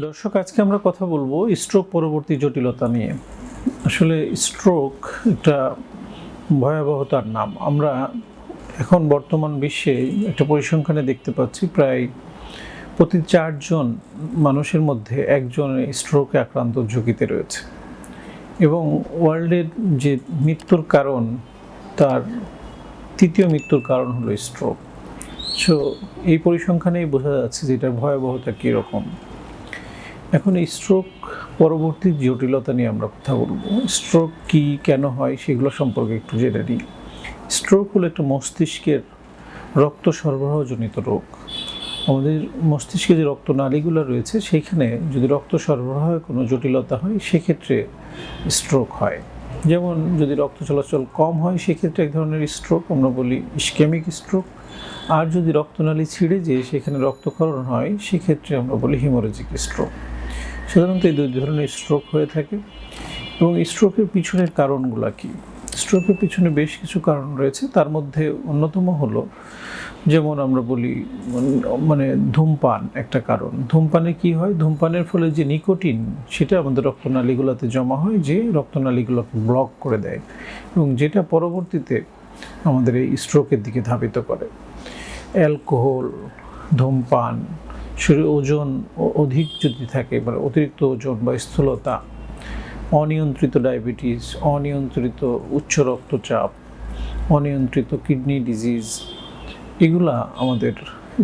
দর্শক, আজকে আমরা কথা বলব স্ট্রোক পরবর্তী জটিলতা নিয়ে। আসলে স্ট্রোক একটা ভয়াবহতার নাম। আমরা এখন বর্তমান বিশ্বে একটা পরিসংখ্যানে দেখতে পাচ্ছি, প্রায় প্রতি চারজন মানুষের মধ্যে একজন স্ট্রোকে আক্রান্ত ঝুঁকিতে রয়েছে। এবং ওয়ার্ল্ডের যে মৃত্যুর কারণ, তার তৃতীয় মৃত্যুর কারণ হলো স্ট্রোক সো এই পরিসংখ্যানেই বোঝা যাচ্ছে যে এটার ভয়াবহতা কীরকম। এখন এই স্ট্রোক পরবর্তী জটিলতা নিয়ে আমরা কথা বলব। স্ট্রোক কি, কেন হয়, সেগুলো সম্পর্কে একটু জেনে নিই। স্ট্রোক হলো একটা মস্তিষ্কের রক্ত সরবরাহজনিত রোগ। আমাদের মস্তিষ্কে যে রক্তনালীগুলো রয়েছে, সেইখানে যদি রক্ত সরবরাহে কোনো জটিলতা হয়, সেক্ষেত্রে স্ট্রোক হয়। যেমন যদি রক্ত চলাচল কম হয়, সেক্ষেত্রে এক ধরনের স্ট্রোক আমরা বলি ইস্কেমিক স্ট্রোক আর যদি রক্তনালী ছিঁড়ে যেয়ে, সেখানে রক্তক্ষরণ হয়, সেক্ষেত্রে আমরা বলি হিমোরেজিক স্ট্রোক সাধারণত এই দুই ধরনের স্ট্রোক হয়ে থাকে। এবং স্ট্রোকের পিছনের কারণগুলো কি? স্ট্রোকের পিছনে বেশ কিছু কারণ রয়েছে। তার মধ্যে অন্যতম হলো, যেমন আমরা বলি মানে ধূমপান একটা কারণ। ধূমপানে কি হয়? ধূমপানের ফলে যে নিকোটিন, সেটা আমাদের রক্তনালীগুলোতে জমা হয়, যে রক্তনালীগুলোকে ব্লক করে দেয় এবং যেটা পরবর্তীতে আমাদের এই স্ট্রোকের দিকে ধাবিত করে। অ্যালকোহল ধূমপান শরীর ওজন অধিক যদি থাকে মানে অতিরিক্ত ওজন বা স্থূলতা, অনিয়ন্ত্রিত ডায়াবেটিস, অনিয়ন্ত্রিত উচ্চ রক্তচাপ, অনিয়ন্ত্রিত কিডনি ডিজিজ, এগুলা আমাদের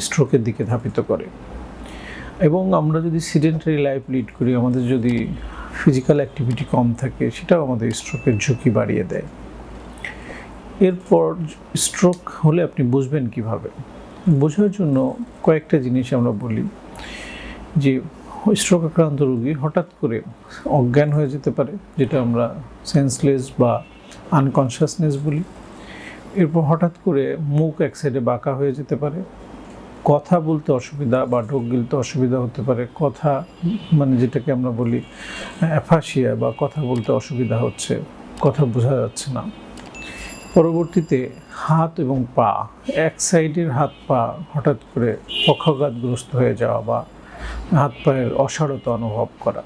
স্ট্রোকের দিকে ধাবিত করে। এবং আমরা যদি সিডেন্টারি লাইফ লিড করি, আমাদের যদি ফিজিক্যাল অ্যাক্টিভিটি কম থাকে, সেটাও আমাদের স্ট্রোকের ঝুঁকি বাড়িয়ে দেয়। এরপর স্ট্রোক হলে আপনি বুঝবেন কীভাবে। বোঝার জন্য কয়েকটা জিনিস আমরা বলি। যে স্ট্রোক আক্রান্ত রোগী হঠাৎ করে অজ্ঞান হয়ে যেতে পারে, যেটা আমরা সেন্সলেস বা আনকনশাসনেস বলি। এরপর হঠাৎ করে মুখ এক সাইডে বাঁকা হয়ে যেতে পারে। কথা বলতে অসুবিধা বা ঢোক গিলতে অসুবিধা হতে পারে। কথা মানে যেটাকে আমরা বলি অ্যাফাসিয়া বা কথা বলতে অসুবিধা হচ্ছে, কথা বোঝা যাচ্ছে না। পরবর্তীতে হাত এবং পা, এক সাইডের হাত পা হঠাৎ করে পক্ষাঘাতগ্রস্ত হয়ে যাওয়া বা হাত পায়ের অসারতা অনুভব করা।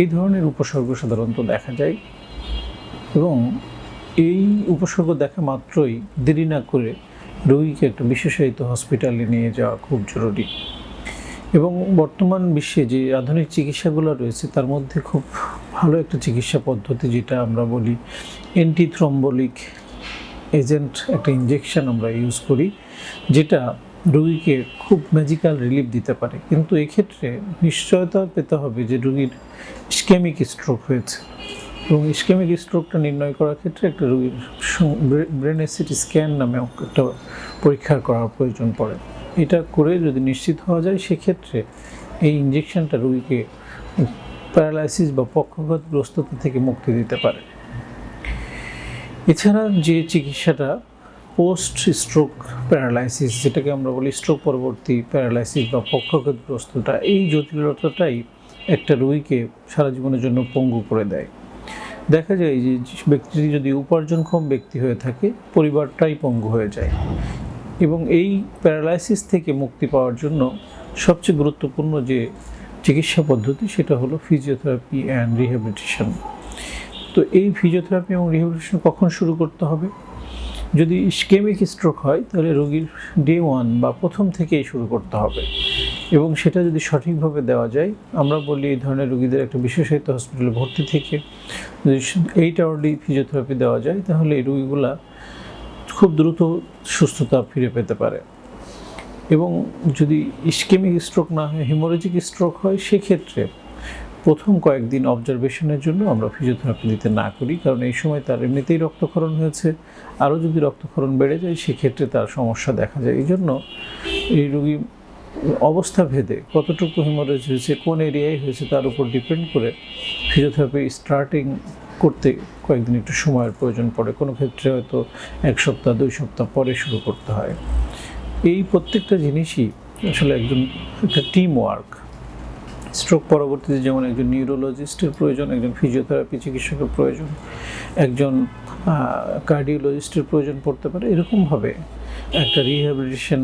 এই ধরনের উপসর্গ সাধারণত দেখা যায় এবং এই উপসর্গ দেখা মাত্রই দেরি না করে রোগীকে একটা বিশেষায়িত হসপিটালে নিয়ে যাওয়া খুব জরুরি। এবং বর্তমান বিশ্বে যে আধুনিক চিকিৎসাগুলো রয়েছে, তার মধ্যে খুব ভালো একটা চিকিৎসা পদ্ধতি যেটা আমরা বলি অ্যান্টিথ্রম্বোলিক এজেন্ট একটা ইঞ্জেকশন আমরা ইউজ করি, যেটা রুগীকে খুব ম্যাজিক্যাল রিলিফ দিতে পারে। কিন্তু এক্ষেত্রে নিশ্চয়তা পেতে হবে যে রুগীর স্কেমিক স্ট্রোক হয়েছে। এবং ইস্কেমিক স্ট্রোকটা নির্ণয় করার ক্ষেত্রে একটা রোগীর ব্রেন সিটি স্ক্যান নামে একটা পরীক্ষা করার প্রয়োজন পড়ে। এটা করে যদি নিশ্চিত হওয়া যায়, সেক্ষেত্রে এই ইঞ্জেকশনটা রোগীকে প্যারালাইসিস বা পক্ষাঘাতগ্রস্ততা থেকে মুক্তি দিতে পারে। এছাড়া যে চিকিৎসাটা পোস্ট স্ট্রোক প্যারালাইসিস যেটাকে আমরা বলি স্ট্রোক পরবর্তী প্যারালাইসিস বা পক্ষাঘাতগ্রস্ততা এই জটিলতাটাই একটা রোগীকে সারা জীবনের জন্য পঙ্গু করে দেয়। দেখা যায় যে ব্যক্তিটি যদি উপার্জনক্ষম ব্যক্তি হয়ে থাকে, পরিবারটাই পঙ্গু হয়ে যায়। এবং এই প্যারালাইসিস থেকে মুক্তি পাওয়ার জন্য সবচেয়ে গুরুত্বপূর্ণ যে চিকিৎসা পদ্ধতি সেটা হলো ফিজিওথেরাপি অ্যান্ড রিহ্যাবিলিটেশন তো এই ফিজিওথেরাপি এবং রিহ্যাবিলিটেশন কখন শুরু করতে হবে? যদি স্কেমিক স্ট্রোক হয়, তাহলে রোগীর ডে ওয়ান বা প্রথম থেকেই শুরু করতে হবে। এবং সেটা যদি সঠিকভাবে দেওয়া যায়, আমরা বলি এই ধরনের রোগীদের একটা বিশেষায়িত হসপিটালে ভর্তি থেকে যদি এইট আওয়ারলি ফিজিওথেরাপি দেওয়া যায়, তাহলে এই রোগীগুলা খুব দ্রুত সুস্থতা ফিরে পেতে পারে। এবং যদি ইস্কেমিক স্ট্রোক না হয় হিমোরেজিক স্ট্রোক হয়, সেক্ষেত্রে প্রথম কয়েকদিন অবজারভেশনের জন্য আমরা ফিজিওথেরাপি দিতে না করি। কারণ এই সময় তার এমনিতেই রক্তক্ষরণ হয়েছে। আরও যদি রক্তক্ষরণ বেড়ে যায়, সেক্ষেত্রে তার সমস্যা দেখা যায়। এই জন্য এই রোগী অবস্থা ভেদে কতটুকু হিমোরেজ হয়েছে, কোন এরিয়ায় হয়েছে, তার উপর ডিপেন্ড করে ফিজিওথেরাপি স্টার্টিং করতে কয়েকদিন একটু সময়ের প্রয়োজন পড়ে। কোনো ক্ষেত্রে হয়তো এক সপ্তাহ, দুই সপ্তাহ পরে শুরু করতে হয়। এই প্রত্যেকটা জিনিসই আসলে একজন একটা টিম ওয়ার্ক স্ট্রোক পরবর্তীতে যেমন একজন নিউরোলজিস্টের প্রয়োজন, একজন ফিজিওথেরাপি চিকিৎসকের প্রয়োজন, একজন কার্ডিওলজিস্টের প্রয়োজন পড়তে পারে, এরকমভাবে একটা রিহ্যাবিলিটেশন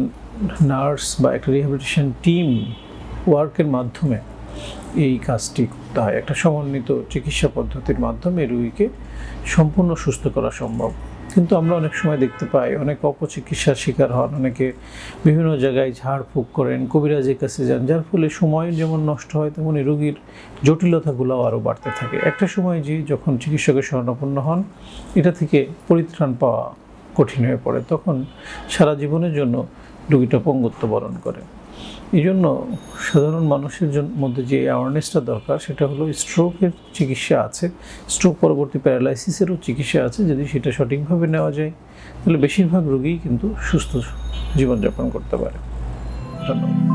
নার্স বা একটা রিহ্যাবিলিটেশন টিম ওয়ার্কের মাধ্যমে এই কাজটি করতে হয়। একটা সমন্বিত চিকিৎসা পদ্ধতির মাধ্যমে রুগীকে সম্পূর্ণ সুস্থ করা সম্ভব। কিন্তু আমরা অনেক সময় দেখতে পাই, অনেক অপচিকিৎসার শিকার হন, অনেকে বিভিন্ন জায়গায় ঝাড়ফুঁক করেন, কবিরাজের কাছে যান, যার ফলে সময় যেমন নষ্ট হয়, তেমনি রোগীর জটিলতাগুলোও আরও বাড়তে থাকে। একটা সময় যে যখন চিকিৎসকের শরণাপন্ন হন, এটা থেকে পরিত্রাণ পাওয়া কঠিন হয়ে পড়ে। তখন সারা জীবনের জন্য রোগীটা পঙ্গুত্ব বরণ করে। এই জন্য সাধারণ মানুষের মধ্যে যে অ্যাওয়ারনেসটা দরকার, সেটা হলো স্ট্রোকের চিকিৎসা আছে। স্ট্রোক পরবর্তী প্যারালাইসিসেরও চিকিৎসা আছে যদি সেটা সঠিকভাবে নেওয়া যায়। তাহলে বেশিরভাগ রোগীই কিন্তু সুস্থ জীবনযাপন করতে পারে। ধন্যবাদ।